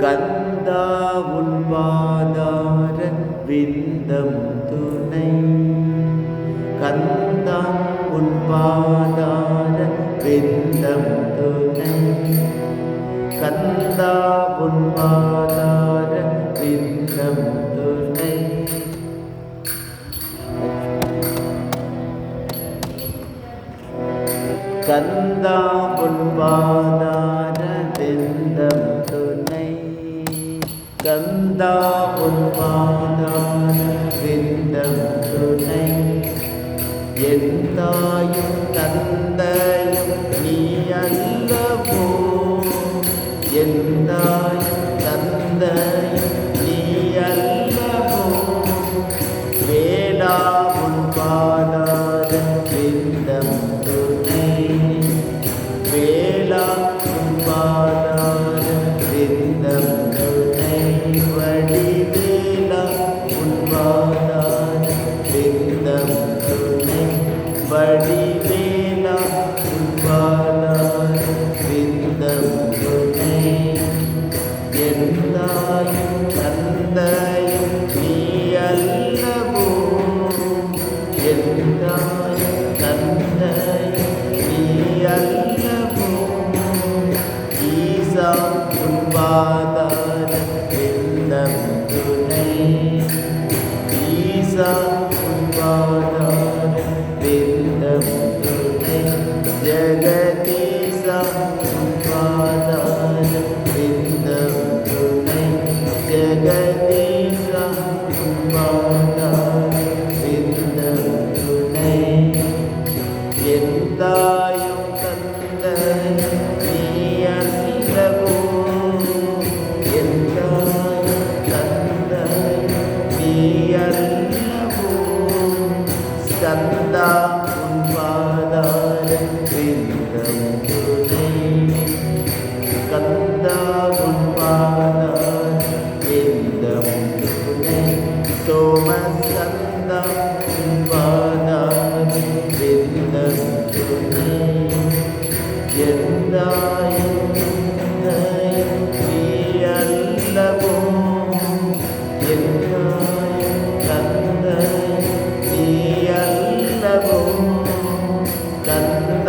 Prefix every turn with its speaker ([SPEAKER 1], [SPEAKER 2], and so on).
[SPEAKER 1] கந்தா உன்பாதார விந்தம் துணை. கந்தா உன்பாதார விந்தம் துணை. கந்தா உன்பாதார விந்தம் துணை. கந்தா உன்பாதார துணை கந்தா உன்பாதார விந்தம் துணை எந்தாயும் தந்தையும் நீ அல்லவோ எந்தாயும் தந்தையும் நீ அல்லவோ. வேளா Father. സുമസന്തം വാദാമി വില്ലസുനി എന്തായും ും എന്നായും കന്തയും നീയല്ലവും കന്ദ